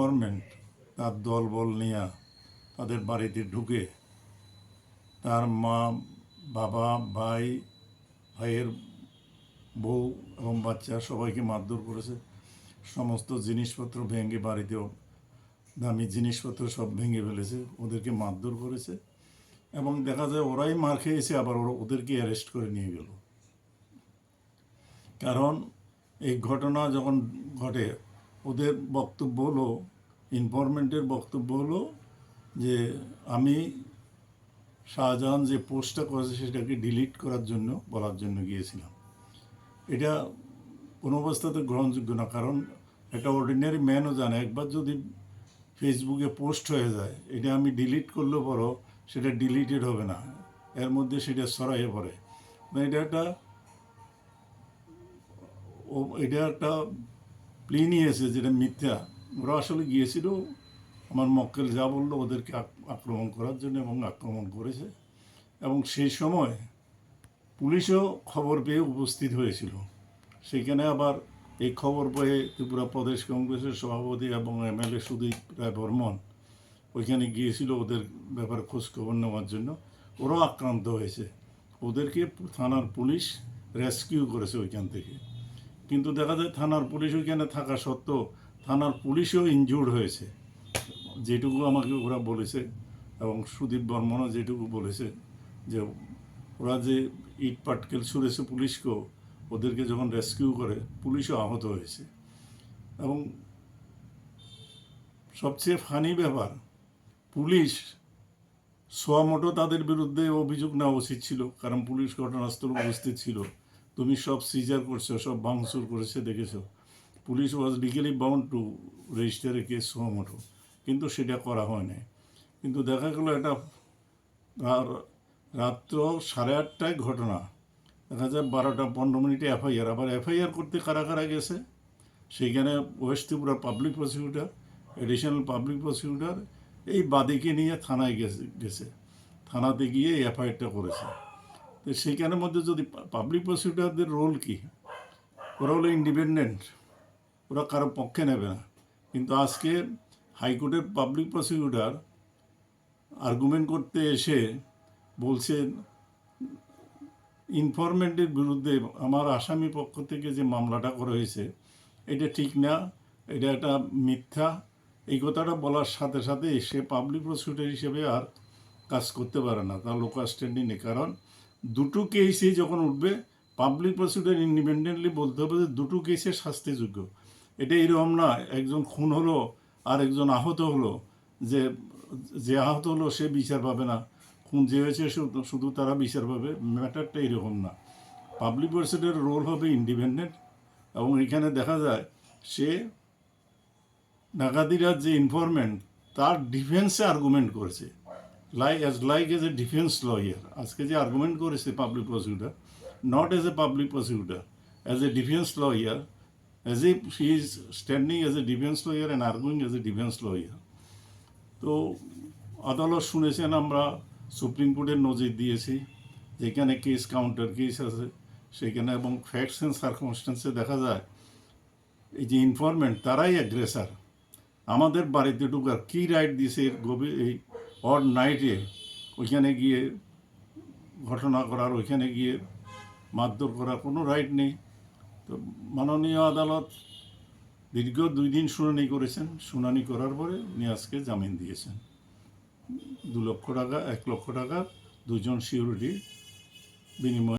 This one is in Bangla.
ইনফরমেন্ট তার দলবল নিয়ে তাদের বাড়িতে ঢুকে তার মা, বাবা, ভাই, ভাইয়ের বউ এবং বাচ্চা সবাইকে মারধর করেছে। সমস্ত জিনিসপত্র ভেঙে বাড়িতেও দামি জিনিসপত্র সব ভেঙে ফেলেছে, ওদেরকে মারধর করেছে এবং দেখা যায় ওরাই মার খেয়েছে, আবার ওরা ওদেরকে অ্যারেস্ট করে নিয়ে গেল। কারণ এই ঘটনা যখন ঘটে ওদের বক্তব্য হলো ইনফরমেন্টের বক্তব্য হলো যে আমি শাহজাহান যে পোস্টটা করেছে সেটাকে ডিলিট করার জন্য, বলার জন্য গিয়েছিলাম। এটা কোনো অবস্থাতে গ্রহণযোগ্য না, কারণ একটা অর্ডিনারি ম্যানও জানে, একবার যদি ফেসবুকে পোস্ট হয়ে যায়, এটা আমি ডিলিট করলেও বড় সেটা ডিলিটেড হবে না, এর মধ্যে সেটা সরাইয়ে পড়ে। মানে এটা একটা এটা একটা প্লি নিয়েছে যেটা মিথ্যা। ওরা আসলে গিয়েছিল আমার মক্কেল যা বলল ওদেরকে আক্রমণ করার জন্য এবং আক্রমণ করেছে। এবং সেই সময় পুলিশও খবর পেয়ে উপস্থিত হয়েছিল। সেখানে আবার এই খবর পেয়ে ত্রিপুরা প্রদেশ কংগ্রেসের সভাপতি এবং এমএলএ সুদীপ রায় বর্মন ওইখানে গিয়েছিল ওদের ব্যাপারে খোঁজখবর নেওয়ার জন্য। ওরাও আক্রান্ত হয়েছে। ওদেরকে থানার পুলিশ রেস্কিউ করেছে ওইখান থেকে। কিন্তু দেখা যায় থানার পুলিশ ওইখানে থাকা সত্ত্বেও থানার পুলিশও ইনজুর্ড হয়েছে। যেটুকু আমাকে ওরা বলেছে এবং সুদীপ বর্মনও যেটুকু বলেছে যে ওরা যে ইট পাটকেল ছুঁড়েছে পুলিশকেও, ওদেরকে যখন রেস্কিউ করে, পুলিশও আহত হয়েছে। এবং সবচেয়ে ফানি ব্যাপার, পুলিশ সোয়া সোয়ামোটো তাদের বিরুদ্ধে অভিযোগ নেওয়া উচিত ছিল, কারণ পুলিশ ঘটনাস্থল উপস্থিত ছিল। তুমি সব সিজার করছ, সব ভাঙচুর করেছে, দেখেছ? Police was legally bound to register a case suo motu কিন্তু সেটা করা হয় নাই। কিন্তু দেখা গেল এটা রাত্র সাড়ে আটটায় ঘটনা। দেখা যায় বারোটা পনেরো মিনিটে এফআইআর, আবার এফআইআর করতে কারা কারা গেছে? সেইখানে west Tripura public prosecutor additional public prosecutor এই বাদীকে নিয়ে থানায় গেছে গেছে। থানাতে গিয়ে এফআইআরটা করেছে। তো সেইখানের মধ্যে যদি পাবলিক প্রসিকিউটরদের রোল কি? ওরা হলো ইন্ডিপেন্ডেন্ট ওরা কারও পক্ষে নেবে না। কিন্তু আজকে হাইকোর্টের পাবলিক প্রসিকিউটর আর্গুমেন্ট করতে এসে বলছেন ইনফরমেন্টের বিরুদ্ধে আমার আসামি পক্ষ থেকে যে মামলাটা করা হয়েছে, এটা ঠিক না, এটা একটা মিথ্যা। এই কথাটা বলার সাথে সাথে সে পাবলিক প্রসিকিউটর হিসেবে আর কাজ করতে পারে না। তার লোকাল স্ট্যান্ডিং নেই। কারণ দুটো কেসে যখন উঠবে পাবলিক প্রসিকিউটর ইন্ডিপেন্ডেন্টলি বলতে হবে যে দুটো কেসে শাস্তিযোগ্য। এটা এরকম না, একজন খুন হলো, আর একজন আহত হলো, যে যে আহত হলো সে বিচার পাবে না। খুন যে হয়েছে শুধু- তারা বিচার পাবে, ম্যাটারটা এরকম না। পাবলিক প্রসিকিউটর রোল হবে ইন্ডিপেন্ডেন্ট এবং এখানে দেখা যায়, সে নাগাদিরা যে ইনফরমেন্ট তার ডিফেন্সে আর্গুমেন্ট করেছে। Like as like as a defence lawyer আজকে যে আর্গুমেন্ট করেছে public prosecutor not as a public prosecutor as a defence lawyer as if she is standing as a defence lawyer and arguing as a defence lawyer তো আদালত শুনেছেন আমরা, সুপ্রিম কোর্টের নজির দিয়েছি, যেখানে কেস কাউন্টার কেস আছে, সেখানে এবং ফ্যাক্টস অ্যান্ড সার্কমস্টেন্সে দেখা যায়, এই যে ইনফরমেন্ট তারাই অ্যাগ্রেসার আমাদের বাড়িতে ঢুকার কী রাইট দিয়েছে এর গভীর এই অড নাইটে ওইখানে গিয়ে ঘটনা করার, ওইখানে গিয়ে মারধর করার কোনো রাইট নেই। তো মাননীয় আদালত দীর্ঘ দুই দিন শুনানি করেছেন। শুনানি করার পরে উনি আজকে জামিন দিয়েছেন। দু লক্ষ টাকা, এক লক্ষ টাকা, দুজন সিকিউরিটি বিনিময়ে